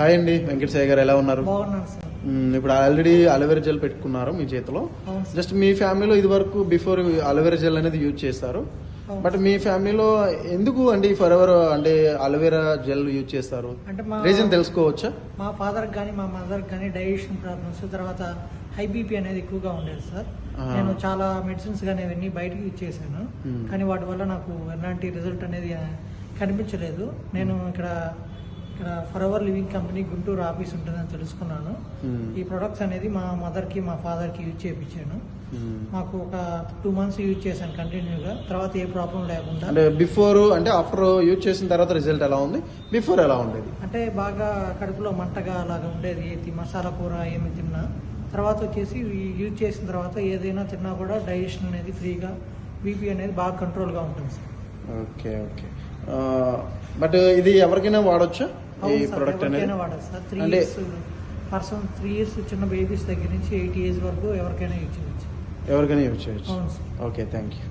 Hi అండి వెంకట సాయి గారు ఎలా ఉన్నారు? ఇప్పుడు ఆల్రెడీ అలోవెరా జెల్ పెట్టుకున్నారు మీ చేతిలో. జస్ట్ మీ ఫ్యామిలీలో ఇది వరకు బిఫోర్ అలోవెరా జెల్ అనేది యూజ్ చేస్తారు బట్ మీ ఫ్యామిలీలో ఎందుకు అండి ఫర్ ఎవర్ అంటే అలోవెరా జెల్ యూజ్ చేస్తారు రీజన్ తెలుసుకోవచ్చా? మా ఫాదర్ కానీ మా మదర్ కానీ డైజెషన్ ప్రాబ్లమ్స్ తర్వాత హై బీపీ అనేది ఎక్కువగా ఉండేది సార్. నేను చాలా మెడిసిన్స్ కానీ అవన్నీ బయటకి ఇచ్చేసాను. Hmm. కానీ వాటి వల్ల నాకు ఎలాంటి రిజల్ట్ అనేది కనిపించలేదు. నేను ఇక్కడ ఇక్కడ for ever living company Guntur office ఉంటుందని తెలుసుకున్నాను. మ్మ్. ఈ ప్రొడక్ట్స్ అనేది మా మదర్కి మా ఫాదర్కి యూజ్ చేయించాను మ్మ్. మాకు ఒక టూ మంత్స్ యూజ్ చేశాను కంటిన్యూగా తర్వాత ఏ ప్రాబ్లం లేకుండా అంటే బిఫోర్ అంటే ఆఫ్టర్ యూజ్ చేసిన తర్వాత రిజల్ట్ ఎలా ఉంది? బిఫోర్ ఎలా ఉండేది? అంటే బాగా కడుపులో మంటగా అలాగా ఉండేది. ఏది మసాలా కూర ఏమి తిన్నా. తర్వాత వచ్చేసి యూజ్ చేసిన తర్వాత ఏదైనా తిన్నా కూడా డైజెషన్ అనేది ఫ్రీగా బీపీ అనేది బాగా కంట్రోల్గా ఉంటుంది సార్ ఓకే ఓకే బట్ ఇది ఎవరికైనా వాడొచ్చా? ఈ ప్రొడక్ట్ అనేది అంటే- పర్సన్ త్రీ ఇయర్స్ చిన్న బేబీస్ దగ్గర నుంచి ఎయిటీ ఇయర్స్ వరకు ఎవరికైనా యూజ్ చేయవచ్చు ఎవరికైనా యూజ్ చేయొచ్చు ఓకే థ్యాంక్ యూ